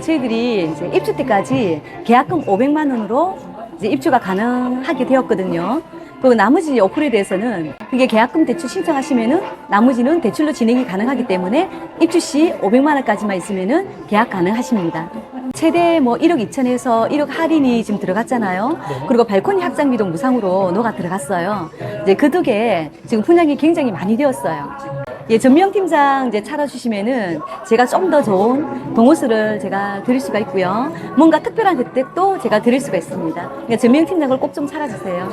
저희들이 이제 입주 때까지 계약금 500만 원으로 이제 입주가 가능하게 되었거든요. 그리고 나머지 어플에 대해서는 그게 계약금 대출 신청하시면은 나머지는 대출로 진행이 가능하기 때문에 입주 시 500만 원까지만 있으면은 계약 가능하십니다. 최대 뭐 1억 2천에서 1억 할인이 지금 들어갔잖아요. 그리고 발코니 확장비도 무상으로 녹아 들어갔어요. 이제 그 덕에 지금 분양이 굉장히 많이 되었어요. 예, 전명 팀장 이제 찾아주시면은 제가 좀 더 좋은 동호수를 제가 드릴 수가 있고요. 뭔가 특별한 혜택도 제가 드릴 수가 있습니다. 그러니까 전명 팀장을 꼭 좀 찾아주세요.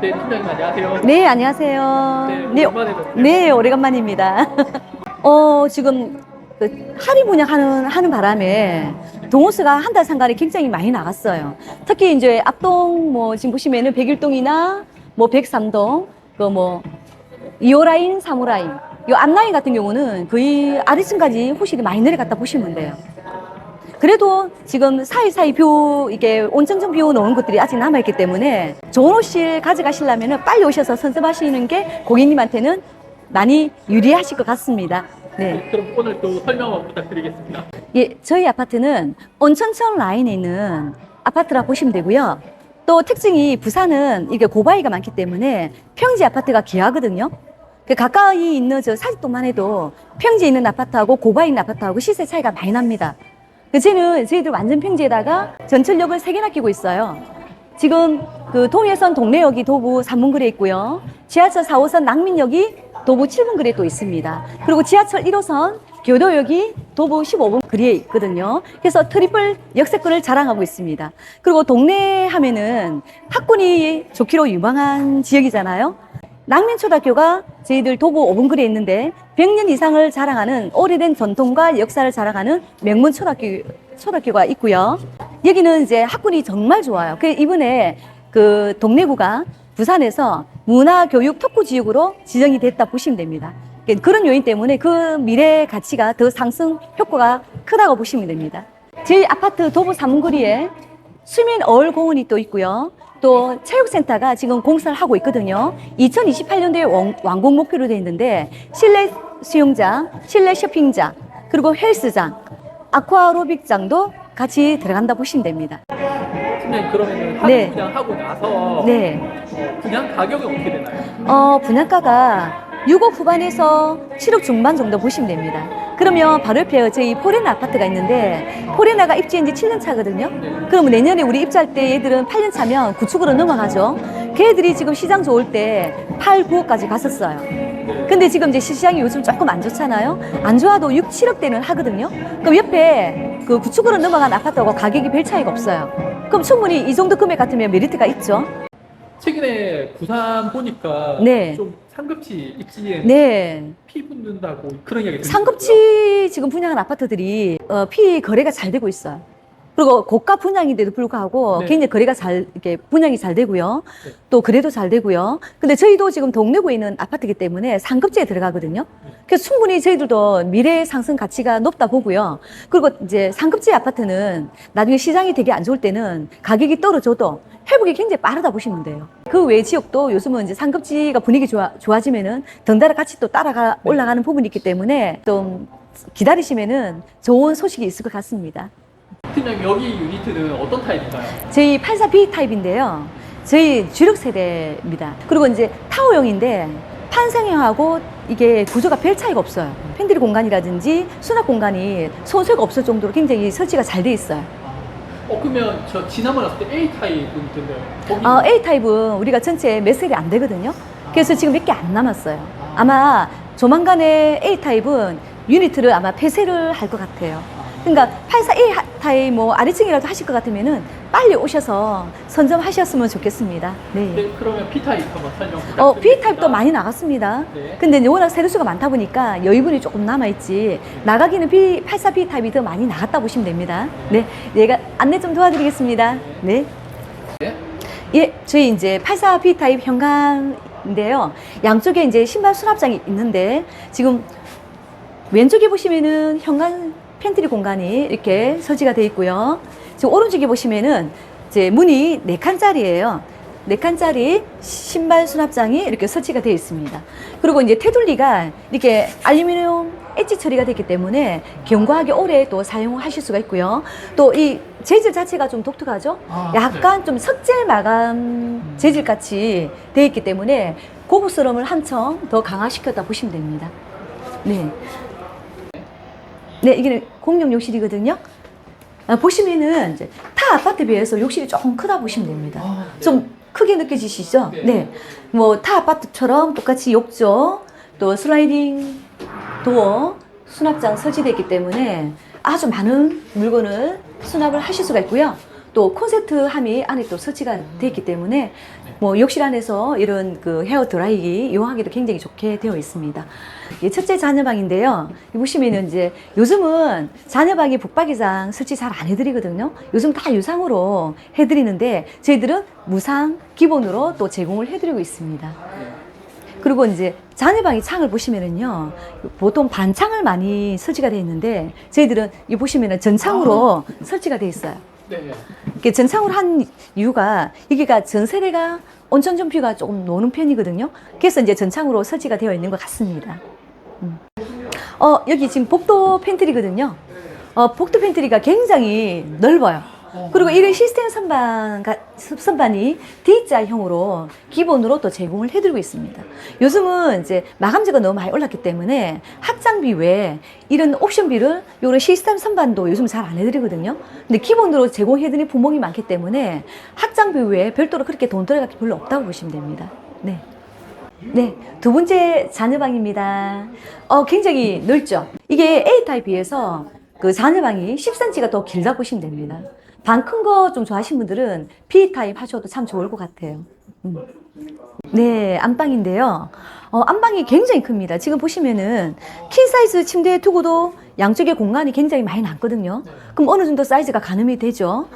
네, 팀장님 안녕하세요. 네, 안녕하세요. 네, 오랜만에 뵙네요. 네, 오래간만입니다. 어, 지금 그 할인 분양하는 하는 바람에 동호수가 한 달 상간에 굉장히 많이 나갔어요. 특히 이제 앞동 뭐 지금 보시면은 백일동이나 뭐 백삼동 그뭐 2호라인, 3호라인 이 앞라인 같은 경우는 거의 아래층까지 호실이 많이 내려갔다 보시면 돼요. 그래도 지금 사이사이 뷰, 이게 온천정 뷰 넣은 것들이 아직 남아있기 때문에 좋은 호실 가져가시려면 빨리 오셔서 선점하시는 게 고객님한테는 많이 유리하실 것 같습니다. 네. 네, 그럼 오늘 또 설명 부탁드리겠습니다. 예, 저희 아파트는 온천천 라인에 있는 아파트라 보시면 되고요. 또 특징이 부산은 이게 고바위가 많기 때문에 평지 아파트가 귀하거든요. 그 가까이 있는 저 사직동만 해도 평지에 있는 아파트하고 고바위 있는 아파트하고 시세 차이가 많이 납니다. 그 저는 저희들 완전 평지에다가 전철역을 세 개나 끼고 있어요. 지금 그 동해선 동래역이 도부 3분거리에 있고요. 지하철 4호선 낭민역이 도부 7분거리에 또 있습니다. 그리고 지하철 1호선 교도역이 도부 15분 거리에 있거든요. 그래서 트리플 역세권을 자랑하고 있습니다. 그리고 동네 하면은 학군이 좋기로 유망한 지역이잖아요. 낭민초등학교가 저희들 도구 5분 거리에 있는데 100년 이상을 자랑하는 오래된 전통과 역사를 자랑하는 명문 초등학교, 초등학교가 있고요. 여기는 이제 학군이 정말 좋아요. 그 이번에 그 동래구가 부산에서 문화교육 특구 지역으로 지정이 됐다 보시면 됩니다. 그런 요인 때문에 그 미래 가치가 더 상승 효과가 크다고 보시면 됩니다. 저희 아파트 도보 3거리에 수민 어울 공원이 또 있고요. 또 체육센터가 지금 공사를 하고 있거든요. 2028년도에 완공 목표로 되어 있는데 실내 수영장, 실내 쇼핑장, 그리고 헬스장, 아쿠아로빅장도 같이 들어간다 보시면 됩니다. 하루 네. 분양하고 나서 네. 어, 분양 가격은 어떻게 되나요? 어, 분양가가 6억 후반에서 7억 중반 정도 보시면 됩니다. 그러면 바로 옆에 저희 포레나 아파트가 있는데 포레나가 입주한 지 7년 차거든요. 그러면 내년에 우리 입주할 때 얘들은 8년 차면 구축으로 넘어가죠. 걔들이 지금 시장 좋을 때 8, 9억까지 갔었어요. 근데 지금 이제 시장이 요즘 조금 안 좋잖아요. 안 좋아도 6, 7억대는 하거든요. 그럼 옆에 그 구축으로 넘어간 아파트하고 가격이 별 차이가 없어요. 그럼 충분히 이 정도 금액 같으면 메리트가 있죠. 최근에 부산 보니까 네. 좀 상급지 입지에 네. 피 붙는다고 그런 이야기 들리더라고요. 상급지 지금 분양한 아파트들이 어, 피 거래가 잘 되고 있어요. 그리고 고가 분양인데도 불구하고 네. 굉장히 거래가 잘 이렇게 분양이 잘 되고요. 네. 또 거래도 잘 되고요. 근데 저희도 지금 동래구에 있는 아파트이기 때문에 상급지에 들어가거든요. 그래서 충분히 저희들도 미래 상승 가치가 높다 보고요. 그리고 이제 상급지 아파트는 나중에 시장이 되게 안 좋을 때는 가격이 떨어져도 회복이 굉장히 빠르다 보시면 돼요. 그 외 지역도 요즘은 이제 상급지가 분위기 좋아, 좋아지면은 덩달아 같이 또 따라가 올라가는 부분이 있기 때문에 좀 기다리시면은 좋은 소식이 있을 것 같습니다. 팀장님 여기 유니트는 어떤 타입인가요? 저희 84B 타입인데요. 저희 주력 세대입니다. 그리고 이제 타워형인데 판상형하고 이게 구조가 별 차이가 없어요. 팬트리 공간이라든지 수납 공간이 손색가 없을 정도로 굉장히 설치가 잘 돼 있어요. 어 그러면 저 지난번에 왔을 때 A 타입은 있던데 거기 어, A 타입은 우리가 전체 몇 셀이 안 되거든요. 그래서 지금 몇 개 안 남았어요. 아마 조만간에 A 타입은 유니트를 아마 폐쇄를 할 것 같아요. 그러니까 84A 하- 타입 뭐 아래층이라도 하실 것 같으면은 빨리 오셔서 선점하셨으면 좋겠습니다. 네. 네, 그러면 B 타입 한번 설명 부탁드립니다. 어, B 타입도 많이 나갔습니다. 네. 근데 이제 워낙 세대수가 많다 보니까 여유분이 조금 남아있지. 나가기는 B, 84B 타입이 더 많이 나갔다 보시면 됩니다. 네. 얘가 안내 좀 도와드리겠습니다. 네. 네. 예, 저희 이제 84B 타입 현관인데요. 양쪽에 이제 신발 수납장이 있는데 지금 왼쪽에 보시면은 현관 팬트리 공간이 이렇게 설치가 되어 있고요. 지금 오른쪽에 보시면은 이제 문이 네 칸짜리예요. 네 칸짜리 신발 수납장이 이렇게 설치가 되어 있습니다. 그리고 이제 테둘리가 이렇게 알루미늄 엣지 처리가 됐기 때문에 견고하게 오래 또 사용하실 수가 있고요. 또 이 재질 자체가 좀 독특하죠. 아, 약간 좀 석재 마감 재질 같이 되어 있기 때문에 고급스러움을 한층 더 강화시켰다 보시면 됩니다. 네. 네, 이게 공용 욕실이거든요. 아, 보시면은 이제 타 아파트에 비해서 욕실이 조금 크다 보시면 됩니다. 아, 네. 좀 크게 느껴지시죠? 네. 네. 뭐 타 아파트처럼 똑같이 욕조, 또 슬라이딩 도어, 수납장 설치되어 있기 때문에 아주 많은 물건을 수납을 하실 수가 있고요. 또 콘센트 함이 안에 또 설치가 되어 있기 때문에 뭐 욕실 안에서 이런 그 헤어 드라이기 이용하기도 굉장히 좋게 되어 있습니다. 이게 첫째 자녀방인데요. 이 보시면은 이제 요즘은 자녀방이 북박이장 설치 잘 안 해드리거든요. 요즘 다 유상으로 해드리는데 저희들은 무상 기본으로 또 제공을 해드리고 있습니다. 그리고 이제 자녀방의 창을 보시면은요, 보통 반창을 많이 설치가 되어 있는데 저희들은 이 보시면은 전창으로 설치가 되어 있어요. 네. 이게 전창으로 한 이유가 여기가 전세대가 온천 전피가 조금 노는 편이거든요. 그래서 이제 전창으로 설치가 되어 있는 것 같습니다. 음. 어, 여기 지금 복도 팬트리거든요. 어, 복도 팬트리가 굉장히 넓어요. 그리고 이런 시스템 선반, 선반이 D자형으로 기본으로 또 제공을 해드리고 있습니다. 요즘은 이제 마감재가 너무 많이 올랐기 때문에 확장비 외에 이런 옵션비를 이런 시스템 선반도 요즘 잘 안 해드리거든요. 근데 기본으로 제공해드리는 부목이 많기 때문에 확장비 외에 별도로 그렇게 돈 들어갈 게 별로 없다고 보시면 됩니다. 네. 네, 두 번째 자녀방입니다. 어, 굉장히 넓죠? 이게 A타입에 비해서 그 자녀방이 10cm가 더 길다 보시면 됩니다. 방 큰 거 좀 좋아하시는 분들은 B타입 하셔도 참 좋을 것 같아요. 음. 네, 안방인데요. 어, 안방이 굉장히 큽니다. 지금 보시면은 킹 사이즈 침대에 두고도 양쪽에 공간이 굉장히 많이 남거든요. 그럼 어느 정도 사이즈가 가늠이 되죠.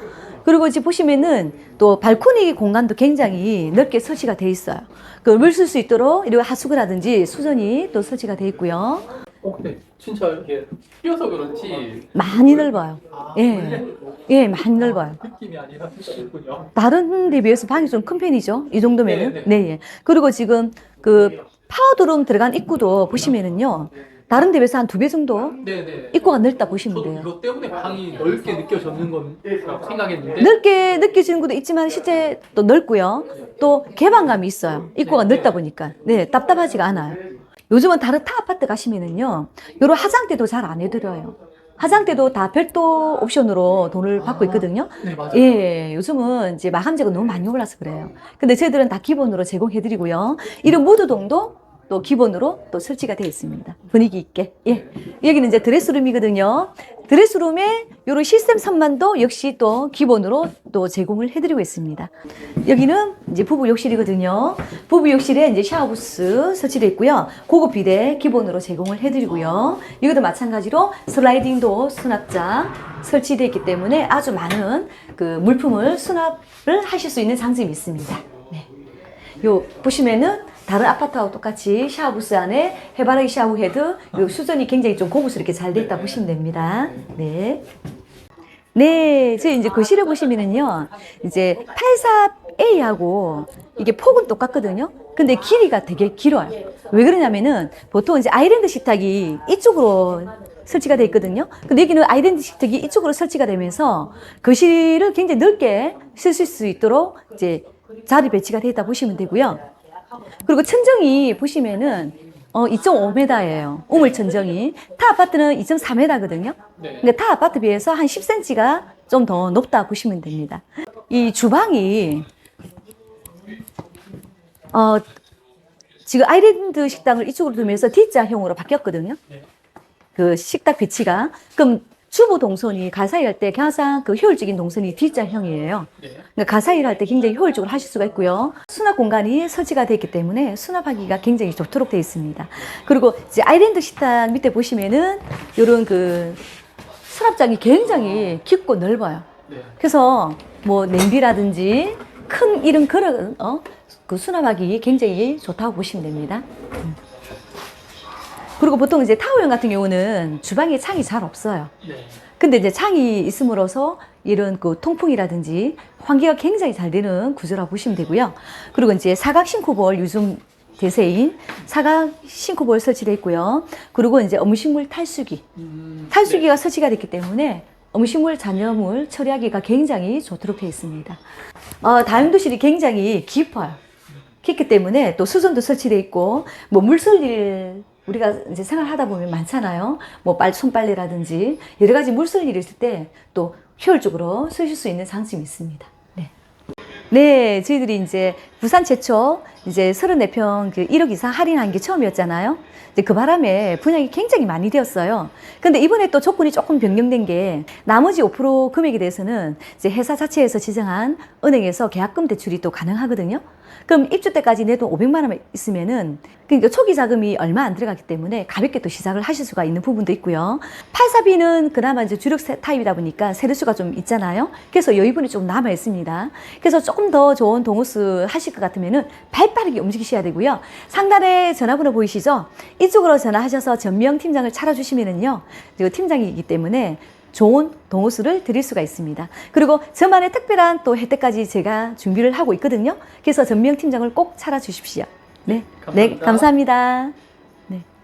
그리고 지금 보시면은 또 발코니 공간도 굉장히 넓게 설치가 돼 있어요. 그 물 쓸 수 있도록 이런 하수구라든지 수전이 또 설치가 돼 있고요. 어, 근데 진짜 이렇게 뛰어서 그런지 많이 넓어요. 아, 예. 원래 예, 많이 넓어요. 느낌이 아니라 진짜군요. 다른 데 비해서 방이 좀 큰 편이죠. 이 정도면은. 네, 네, 예. 그리고 지금 그 파우더룸 들어간 입구도 보시면은요. 다른 데 비해서 한 두 배 정도 네네. 입구가 넓다 보시면 저도 돼요. 이것 때문에 방이 넓게 느껴졌는 거라고 생각했는데 넓게 느껴지는 것도 있지만 실제 또 넓고요. 또 개방감이 있어요. 입구가 넓다 보니까. 네, 답답하지가 않아요. 요즘은 다른 타 아파트 가시면은요. 요런 화장대도 잘 안 해드려요. 화장대도 다 별도 옵션으로 돈을 받고 있거든요. 네 맞아요. 예, 요즘은 이제 마감재가 너무 많이 올라서 그래요. 근데 저희들은 다 기본으로 제공해드리고요. 이런 무드동도 또 기본으로 또 설치가 되어 있습니다. 분위기 있게. 예. 여기는 이제 드레스룸이거든요. 드레스룸에 이런 시스템 선반도 역시 또 기본으로 또 제공을 해드리고 있습니다. 여기는 이제 부부 욕실이거든요. 부부 욕실에 이제 샤워부스 설치되어 있고요. 고급 비대 기본으로 제공을 해드리고요. 이것도 마찬가지로 슬라이딩 도어 수납장 설치되어 있기 때문에 아주 많은 그 물품을 수납을 하실 수 있는 장점이 있습니다. 네. 요 보시면은 다른 아파트하고 똑같이 샤워부스 안에 해바라기 샤워 헤드, 요 수전이 굉장히 좀 고급스럽게 잘 돼 있다 보시면 됩니다. 네. 네, 저희 이제 거실에 보시면은요, 이제 84A하고 이게 폭은 똑같거든요. 근데 길이가 되게 길어요. 왜 그러냐면은 보통 이제 아이랜드 식탁이 이쪽으로 설치가 돼 있거든요. 근데 여기는 아이랜드 식탁이 이쪽으로 설치가 되면서 거실을 굉장히 넓게 쓰실 수 있도록 이제 자리 배치가 돼 있다 보시면 되고요. 그리고 천정이 보시면은 어 2.5m예요. 우물 천정이 타 아파트는 2.4m거든요. 네. 그러니까 타 아파트 비해서 한 10cm가 좀 더 높다 보시면 됩니다. 이 주방이 어 지금 아일랜드 식당을 이쪽으로 두면서 D자형으로 바뀌었거든요. 네. 그 식탁 배치가 그럼 주부 동선이 가사일 할 때 가장 그 효율적인 동선이 D자형이에요. 네. 그러니까 가사일 할 때 굉장히 효율적으로 하실 수가 있고요. 수납 공간이 설치가 되어 있기 때문에 수납하기가 굉장히 좋도록 되어 있습니다. 그리고 이제 아일랜드 식탁 밑에 보시면은 이런 그 수납장이 굉장히 깊고 넓어요. 네. 그래서 뭐 냄비라든지 큰 이런 그릇, 어? 그 수납하기 굉장히 좋다고 보시면 됩니다. 음. 그리고 보통 이제 타워형 같은 경우는 주방에 창이 잘 없어요. 네. 근데 이제 창이 있음으로써 이런 그 통풍이라든지 환기가 굉장히 잘 되는 구조라고 보시면 되고요. 그리고 이제 사각 싱크볼 요즘 대세인 사각 싱크볼 설치되어 있고요. 그리고 이제 음식물 탈수기, 음, 탈수기가 설치가 됐기 때문에 음식물 잔여물 처리하기가 굉장히 좋도록 되어 있습니다. 어, 다용도실이 굉장히 깊어요. 깊기 때문에 또 수전도 설치되어 있고 뭐 물설일 우리가 이제 생활하다 보면 많잖아요. 뭐 빨, 손빨래라든지 여러 가지 물설일이 있을 때 또 효율적으로 쓰실 수 있는 장점이 있습니다. 네. 네, 저희들이 이제 부산 최초 이제 34평 그 1억 이상 할인한 게 처음이었잖아요. 이제 그 바람에 분양이 굉장히 많이 되었어요. 근데 이번에 또 조건이 조금 변경된 게 나머지 5% 금액에 대해서는 이제 회사 자체에서 지정한 은행에서 계약금 대출이 또 가능하거든요. 그럼 입주 때까지 내도 500만 원 있으면은 그러니까 초기 자금이 얼마 안 들어가기 때문에 가볍게 또 시작을 하실 수가 있는 부분도 있고요. 84B는 그나마 이제 주력 세- 타입이다 보니까 세대수가 좀 있잖아요. 그래서 여유분이 좀 남아 있습니다. 그래서 조금 더 좋은 동호수 하실 것 같으면은 발 빠르게 움직이셔야 되고요. 상단에 전화번호 보이시죠? 이쪽으로 전화하셔서 전명 팀장을 찾아주시면은요. 팀장이기 때문에 좋은 동호수를 드릴 수가 있습니다. 그리고 저만의 특별한 또 혜택까지 제가 준비를 하고 있거든요. 그래서 전명 팀장을 꼭 찾아주십시오. 네, 네, 감사합니다. 감사합니다. 네.